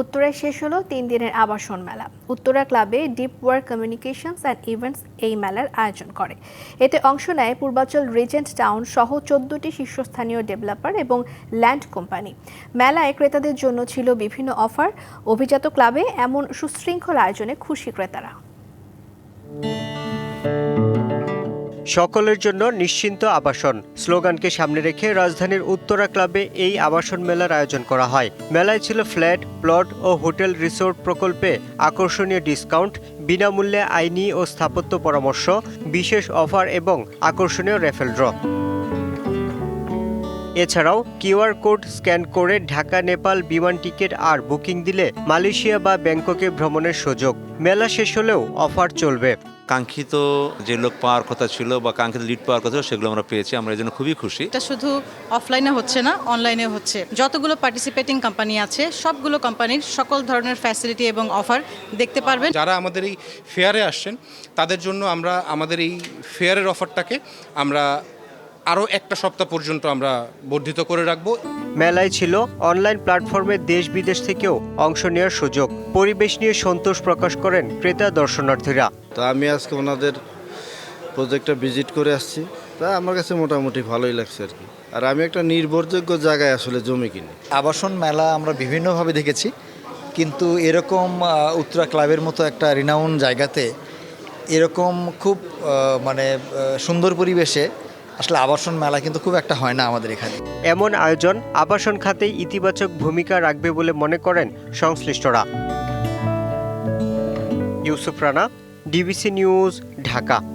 উত্তরায় শেষ হলো তিন দিনের আবাসন মেলা। উত্তরা ক্লাবে deep work communications and events এই মেলার আয়োজন করে। এতে অংশ নেয় পূর্বাচল রিজেন্ট টাউন সহ চোদ্দটি শীর্ষস্থানীয় ডেভেলপার এবং ল্যান্ড কোম্পানি মেলায় ক্রেতাদের জন্য ছিল বিভিন্ন অফার অভিজাত ক্লাবে এমন সুশৃঙ্খল আয়োজনে খুশি ক্রেতারা। সকলের জন্য নিশ্চিন্ত আবাসন। স্লোগানকে সামনে রেখে রাজধানীর উত্তরা ক্লাবে এই আবাসন মেলার আয়োজন করা হয়। মেলায় ছিল ফ্ল্যাট, প্লট ও হোটেল রিসোর্ট প্রকল্পে আকর্ষণীয় ডিসকাউন্ট, বিনামূল্যে আইনি ও স্থাপত্য পরামর্শ, বিশেষ অফার এবং আকর্ষণীয় রেফেল ড্র। এছাড়াও কিউআর কোড স্ক্যান করে ঢাকা নেপাল বিমান টিকিট আর বুকিং দিলে মালয়েশিয়া বা ব্যাংককে ভ্রমণের সুযোগ। মেলা শেষ হলেও অফার চলবে। কাঙ্ক্ষিত যে লোক পাওয়ার কথা ছিল বা কাঙ্ক্ষিত লিড পাওয়ার কথা ছিল সেগুলো আমরা পেয়েছি। আমরা এই জন্য খুবই খুশি। এটা শুধু অফলাইনে হচ্ছে না অনলাইনে হচ্ছে। যতগুলো পার্টিসিপেটিং কোম্পানি আছে সবগুলো কোম্পানির সকল ধরনের ফ্যাসিলিটি এবং অফার দেখতে পারবেন। যারা আমাদের এই ফেয়ারে আসছেন তাদের জন্য আমরা আমাদের এই ফেয়ারের অফারটাকে আমরা আরও একটা সপ্তাহ পর্যন্ত আমরা বর্ধিত করে রাখব। মেলায় ছিল অনলাইন প্ল্যাটফর্মে দেশ বিদেশ থেকেও অংশ নেওয়ার সুযোগ। পরিবেশ নিয়ে সন্তোষ প্রকাশ করেন ক্রেতা দর্শনার্থীরা। তো আমি আজকে ওনাদের প্রজেক্টটা ভিজিট করে আসছি। তা আমার কাছে মোটামুটি ভালোই লাগছে আর কি। আর আমি একটা নির্ভরযোগ্য জায়গায় আসলে জমি কিনি। আবাসন মেলা আমরা বিভিন্নভাবে দেখেছি। কিন্তু এরকম উত্তরা ক্লাবের মতো একটা রিনাউন জায়গাতে এরকম খুব মানে সুন্দর পরিবেশে আসলে আবাসন মেলা কিন্তু খুব একটা হয় না আমাদের এখানে। এমন আয়োজন আবাসন খাতে ইতিবাচক ভূমিকা রাখবে বলে মনে করেন সংশ্লিষ্টরা। Yusuf Rana, DBC news, Dhaka.